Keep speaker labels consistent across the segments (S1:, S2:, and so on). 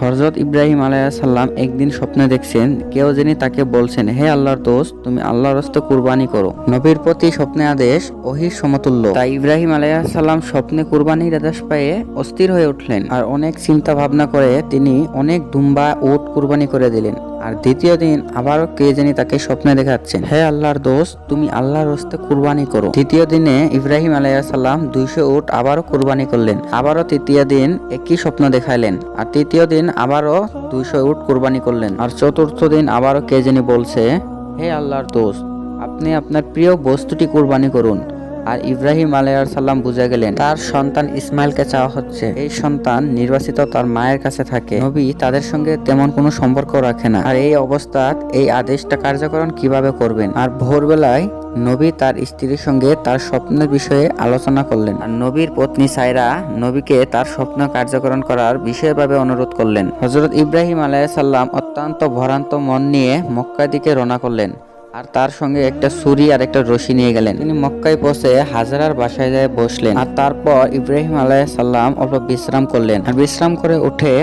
S1: হজরত ইব্রাহিম আলাইসাল্লাম একদিন স্বপ্নে দেখছেন, কেউ যিনি তাকে বলছেন, হে আল্লাহর দোস্ত, তুমি আল্লাহর হস্তে কুরবানি করো। নবীর প্রতি স্বপ্নে আদেশ ওহির সমতুল্য। তাই ইব্রাহিম আলাইসাল্লাম স্বপ্নে কুরবানির আদেশ পেয়ে অস্থির হয়ে উঠলেন। আর অনেক চিন্তা ভাবনা করে তিনি অনেক দুম্বা উট কুরবানি করে দিলেন। আর দ্বিতীয় দিন আবারও কে জানি তাকে স্বপ্নে দেখাচ্ছেন। হে আল্লাহর দোষ তুমি আল্লাহর হস্তে কুরবানি করো। তৃতীয় দিনে ইব্রাহিম আলাইসাল্লাম দুইশো উট আবারও কুরবানি করলেন। আবারও তৃতীয় দিন একই স্বপ্ন দেখাইলেন। আর তৃতীয় দিন আবারও দুইশো উট কুরবানি করলেন। আর চতুর্থ দিন আবারও কে জানি বলছে হে আল্লাহর দোষ আপনি আপনার প্রিয় বস্তুটি কুরবানি করুন। আর ইব্রাহিম সাল্লাম বুঝে গেলেন, তার সন্তান ইসমাইলকে চাওয়া হচ্ছে। এই সন্তান নির্বাচিত তার মায়ের কাছে থাকে। নবী তাদের সঙ্গে তেমন কোনো সম্পর্ক রাখে না। আর এই অবস্থাত এই আদেশটা কার্যকরণ কীভাবে করবেন? আর ভোরবেলায় নবী তার স্ত্রীর সঙ্গে তার স্বপ্নের বিষয়ে আলোচনা করলেন। আর নবীর পত্নী সাইরা নবীকে তার স্বপ্ন কার্যকরণ করার বিশেষভাবে অনুরোধ করলেন। হজরত ইব্রাহিম আলাইসাল্লাম অত্যন্ত ভরান্ত মন নিয়ে মক্কা দিকে রওনা করলেন। আর তার সঙ্গে একটা ছুরি আর একটা রশি নিয়ে গেলেন। তিনি মক্কায় পৌঁছে হাজারার বাসায় যায় বসলেন। আর তারপর ইব্রাহিম আলাইসাল্লাম অল্প বিশ্রাম করলেন। আর বিশ্রাম করে উঠে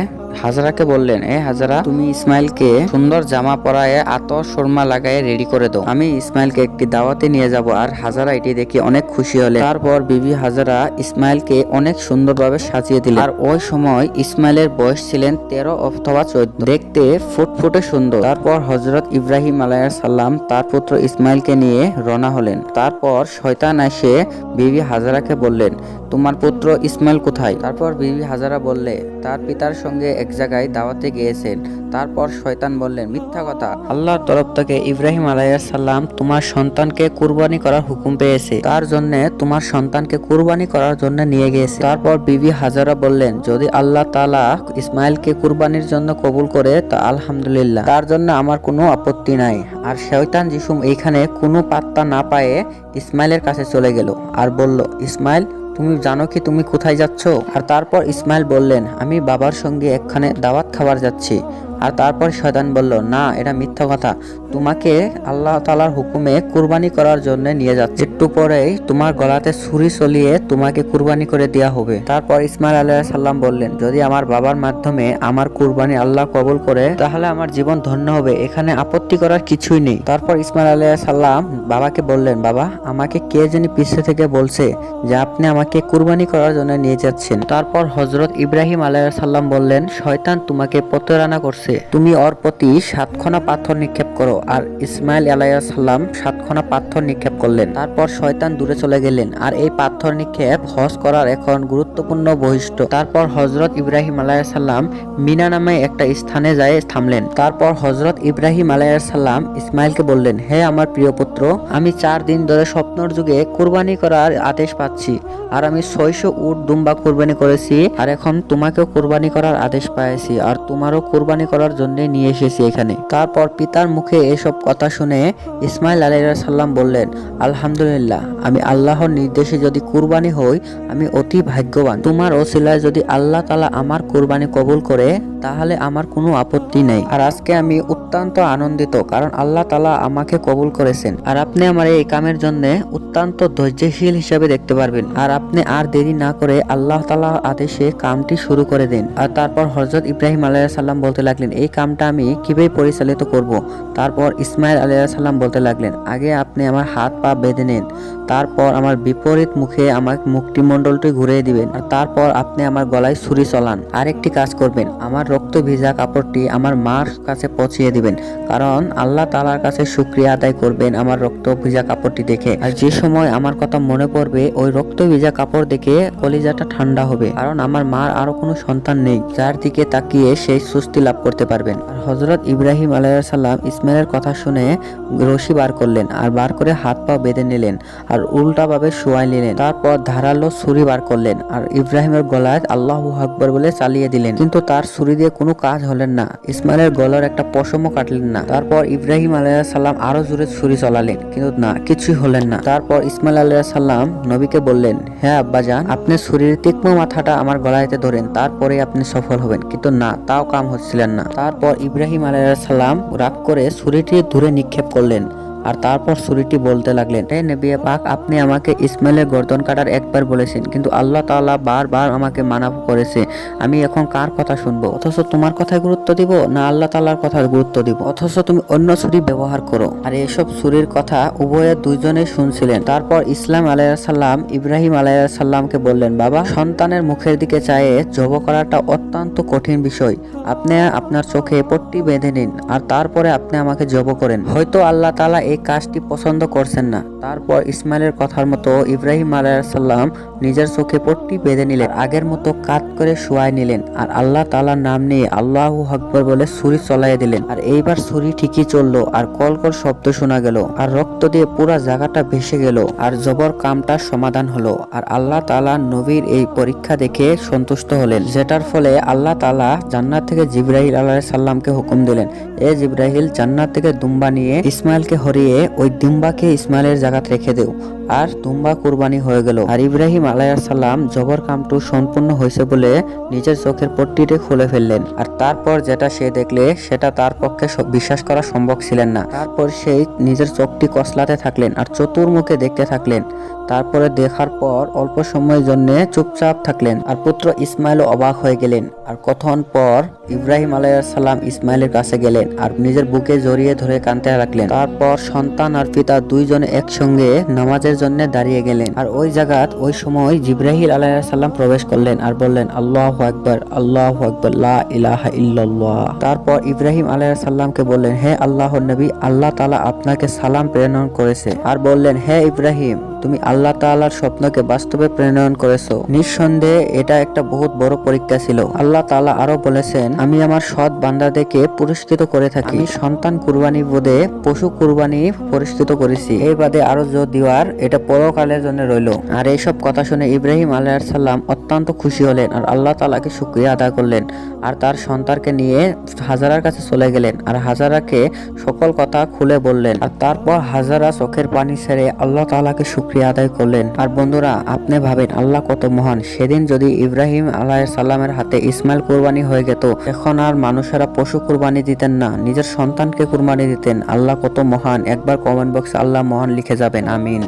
S1: হাজারাকে বললেন, এ হাজারা, তুমি ইসমাইলকে সুন্দর জামা পরায় আতর সুরমা লাগায় রেডি করে দাও। আমি ইসমাইলকে একটি দাওয়াতে নিয়ে যাব আর হাজারা এটি দেখে অনেক খুশি হলেন। তারপর বিবি হাজারা ইসমাইলকে অনেক সুন্দরভাবে সাজিয়ে দিলেন। আর ওই সময় ইসমাইলের বয়স ছিলেন তেরো অথবা চোদ্দ। দেখতে ফুটফুটে সুন্দর। তারপর হজরত ইব্রাহিম আলাইয়া সাল্লাম তার পুত্র ইসমাইলকে নিয়ে রওনা হলেন। তারপর শয়তান এসে বিবি হাজারাকে বললেন, তোমার পুত্র ইসমাইল কোথায়? তারপর বিবি হাজারা বললে, তার পিতার সঙ্গে এক জায়গায় দাওয়াতে গিয়েছেন। তারপর শয়তান বললেন, মিথ্যা কথা। আল্লাহর তরফ থেকে ইব্রাহিম আলাইসাল্লাম তোমার সন্তানকে কুরবানি করার হুকুম পেয়েছে। তার জন্য তোমার সন্তানকে কুরবানি করার জন্য নিয়ে গিয়েছে। তারপর বিবি হাজারা বললেন, যদি আল্লাহ তালা ইসমাইলকে কুরবানির জন্য কবুল করে, তা আলহামদুলিল্লাহ। তার জন্য আমার কোনো আপত্তি নাই। আর শয়তান যিসুম এইখানে কোনো পাত্তা না পায়ে ইসমাইলের কাছে চলে গেল আর বলল ইসমাইল তুমি জানো কি তুমি কোথায় যাচ্ছ? আর তারপর ইসমাইল বললেন, আমি বাবার সঙ্গে একখানে দাওয়াত খাবার যাচ্ছি। আর তারপর শয়তান বলল, না, এটা মিথ্যা কথা। তোমাকে আল্লাহ তালার হুকুমে কুরবানি করার জন্য নিয়ে যাচ্ছে। একটু পরেই তোমার গলাতে ছুরি চলিয়ে তোমাকে কুরবানি করে দেওয়া হবে। তারপর ইসমাইল আলাহ সাল্লাম বললেন, যদি আমার বাবার মাধ্যমে আমার কুরবানি আল্লাহ কবুল করে, তাহলে আমার জীবন ধন্য হবে। এখানে আপত্তি করার কিছুই নেই। তারপর ইসমাইল আলাহ সাল্লাম বাবাকে বললেন, বাবা, আমাকে কে জানি পিছে থেকে বলছে যে আপনি আমাকে কুরবানি করার জন্য নিয়ে যাচ্ছেন। তারপর হজরত ইব্রাহিম আলাহ সাল্লাম বললেন, শয়তান তোমাকে প্রতারণা করছে। তুমি ওর প্রতি সাতখানা পাথর নিক্ষেপ করো। আর ইসমাইল আলাইসাল্লাম সাতখানা পাথর নিক্ষেপ করলেন। তারপর শয়তান দূরে চলে গেলেন আর এই পাথর নিক্ষেপ হজ করার এখন গুরুত্বপূর্ণ বৈশিষ্ট্য। তারপর হজরত ইব্রাহিম আলাইসাল্লাম মিনা নামে একটা স্থানে যায়, থামলেন। তারপর হজরত ইব্রাহিম আলাইসাল্লাম ইসমাইলকে বললেন, হে আমার প্রিয় পুত্র, আমি চার দিন ধরে স্বপ্নর যুগে কুরবানি করার আদেশ পাচ্ছি। আর আমি ছয়শো উট দুম্বা কুরবানি করেছি। আর এখন তোমাকেও কুরবানি করার আদেশ পাইছি। আর তোমারও কুরবানি করার জন্য নিয়ে এসেছি এখানে। তারপর পিতার মুখে এসব কথা শুনে ইসমাইল সাল্লাম বললেন, আলহামদুলিল্লাহ, আমি আল্লাহর নির্দেশে যদি কুরবানি হই, আমি অতি ভাগ্যবান। তোমার ওসিলায় যদি আল্লাহ তালা আমার কুরবানি কবুল করে, তাহলে আমার কোনো আপত্তি নেই। আর আজকে আমি অত্যন্ত আনন্দিত, কারণ আল্লাহ তালা আমাকে কবুল করেছেন। আর আপনি আমার এই কামের জন্য অত্যন্ত ধৈর্যশীল হিসাবে দেখতে পারবেন। আর আপনি আর দেরি না করে আল্লাহ তালা আদেশে কামটি শুরু করে দেন। আর তারপর হজরত ইব্রাহিম আলাইহিস সাল্লাম বলতে লাগলেন এই কামটা আমি কীভাবে পরিচালিত করব। তারপর ইসমাইল আলাইহিস সাল্লাম বলতে লাগলেন, আগে আপনি আমার হাত পা বেঁধে নেন, তারপর আমার বিপরীত মুখে আমার মুক্তিমণ্ডলটি ঘুরিয়ে দিবেন, আর তারপর আপনি আমার গলায় ছুরি চলান আর একটি কাজ করবেন, আমার রক্ত ভিজা কাপড়টি আমার মার কাছে পৌঁছিয়ে দিবেন, কারণ আল্লাহ তালার কাছে শুক্রিয়া আদায় করবেন আমার রক্ত ভিজা কাপড়টি দেখে, আর যে সময় আমার কথা মনে পড়বে, ওই রক্ত ভিজা কাপড় দেখে কলিজাটা ঠান্ডা হবে, কারণ আমার মার আরও কোনো সন্তান নেই, যার দিকে তাকিয়ে সেই সুস্থি লাভ করতে পারবেন। আর হজরত ইব্রাহিম আলাইসাল্লাম ইসমাইলের কথা শুনে রশি বার করলেন আর বার করে হাত পা বেঁধে নিলেন আর উল্টাভাবে শোয়াই নিলেন। তারপর ধারালো ছুরি বার করলেন আর ইব্রাহিমের গলায় আল্লাহ আকবর বলে চালিয়ে দিলেন। কিন্তু তার ছুরি দিয়ে কোনো কাজ হলেন না। ইসমাইলের গলার একটা পশমও কাটলেন না। তারপর ইব্রাহিম আলাইসাল্লাম আরও জোরে ছুরি চলালেন। কিন্তু না, কিছুই হলেন না। তারপর ইসমাইল আলাইসাল্লাম নবীকে বললেন হ্যাঁ আব্বাজান, আপনি ছুরির তীক্ষ্ণ মাথাটা আমার গলায়তে ধরেন। তারপরে আপনি সফল হবেন। কিন্তু না, তাও কাম হচ্ছিলেন না। তারপর ইব্রাহিম আলাইসাল্লাম রাগ করে ছুরিটি দূরে নিক্ষেপ করলেন। আর তারপর ছুরিটি বলতে লাগলেন, হে নবী পাক, আপনি আমাকে ইসমাইলের গর্দন কাটার একবার বলেছেন, কিন্তু আল্লাহ তাআলা বারবার আমাকে মানা করেছে। আমি এখন কার কথা শুনব? অথচ তোমার কথায় গুরুত্ব দিব না আল্লাহ তাআলার কথা গুরুত্ব দিব? অথচ তুমি অন্য ছুরি ব্যবহার করো? আর এসব ছুরির কথা উভয়ে দুইজনে শুনছিলেন। তারপর ইসলাম আলাইসাল্লাম ইব্রাহিম আলাইসাল্লামকে বললেন, বাবা, সন্তানের মুখের দিকে চায়ে জব করাটা অত্যন্ত কঠিন বিষয়। আপনি আপনার চোখে পট্টি বেঁধে নিন, আর তারপরে আপনি আমাকে জব করেন। হয়তো আল্লাহ তাআলা এই কাজটি পছন্দ করছেন না। তারপর ইসমাইলের কথার মতো ইব্রাহিম আলাইসাল্লাম নিজের চোখে পট্টি বেঁধে নিলেন, আগের মতো কাত করে শুয়াই নিলেন আর আল্লাহ তাআলার নাম নিয়ে আল্লাহ আকবর বলে ছুরি চলাই দিলেন। আর এইবার ছুরি ঠিকই চলল আর কল কল শব্দ শোনা গেল আর রক্ত দিয়ে পুরো জায়গাটা ভেসে গেল আর জবর কামটার সমাধান হলো আর আল্লাহ তাআলা নবীর এই পরীক্ষা দেখে সন্তুষ্ট হলেন, যেটার ফলে আল্লাহ তাআলা জান্নাত থেকে জিব্রাহিল আলাইহিস সাল্লামকে হুকুম দিলেন, এ জিব্রাহিল জান্নাত থেকে দুম্বা নিয়ে ইসমাইলকে হরিয়ে ওই দুম্বাকে ইসমাইলের জায়গাত রেখে দেও। আর দুম্বা কুরবানি হয়ে গেল। আর ইব্রাহিম আলাইসাল্লাম জবর কামটু সম্পূর্ণ হয়েছে বলে নিজের চোখের পট্টিটি খুলে ফেললেন। আর তারপর যেটা সে দেখলে, সেটা তার পক্ষে বিশ্বাস করা সম্ভব ছিলেন না। তারপর সেই নিজের চোখটি কসলাতে থাকলেন আর চতুর্মুখে দেখতে থাকলেন। তারপরে দেখার পর অল্প সময়ের জন্য চুপচাপ থাকলেন আর পুত্র ইসমাইলও অবাক হয়ে গেলেন আর কতক্ষণ পর ইব্রাহিম আলাইসাল্লাম ইসমাইলের কাছে গেলেন আর নিজের বুকে জড়িয়ে ধরে কানতে রাখলেন তারপর সন্তান আর পিতা দুইজনে একসঙ্গে নামাজের জন্য দাঁড়িয়ে গেলেন আর ওই জায়গাত ওই সময় জিব্রাহিল আলাইসাল্লাম প্রবেশ করলেন আর বললেন, আল্লাহ আকবর আল্লাহ আকবর ইলাহা ইল্লাল্লাহ। তারপর ইব্রাহিম আলাইসাল্লামকে বললেন, হে আল্লাহর নবী, আল্লাহ তালা আপনাকে সালাম প্রেরণ করেছে। আর বললেন, হে ইব্রাহিম, তুমি আল্লাহ তাআলার স্বপ্নকে বাস্তবে প্রেরণ করেছ। নিঃসন্দেহে এটা একটা বহুত বড় পরীক্ষা ছিল। আল্লাহ তাআলা আরও বলেছেন, আমি আমার সৎ বান্দাদেরকে পুরস্কৃত করে থাকি। সন্তান কুরবানি বোধে পশু কুরবানি পুরস্কৃত করেছি। এই বাদে আরও জোর দিওয়ার এটা পরকালের জন্য রইল। আর এইসব কথা শুনে ইব্রাহিম আলাইহিস সালাম অত্যন্ত খুশি হলেন আর আল্লাহ তালাকে শুকরিয়া আদায় করলেন আর তার সন্তানকে নিয়ে হাজারার কাছে চলে গেলেন আর হাজারাকে সকল কথা খুলে বললেন। আর তারপর হাজারা চোখের পানি ছেড়ে আল্লাহ তাআলাকে শুকরিয়া আদায় করলেন। আর বন্ধুরা, আপনি ভাবেন, আল্লাহ কত মহান। সেদিন যদি ইব্রাহিম আলাহ সাল্লামের হাতে ইসমাইল কুরবানি হয়ে গেত, এখন আর মানুষেরা পশু কুরবানি দিতেন না, নিজের সন্তানকে কুরবানি দিতেন। আল্লাহ কত মহান। একবার কমেন্ট বক্সে আল্লাহ মহান লিখে যাবেন, আমিন।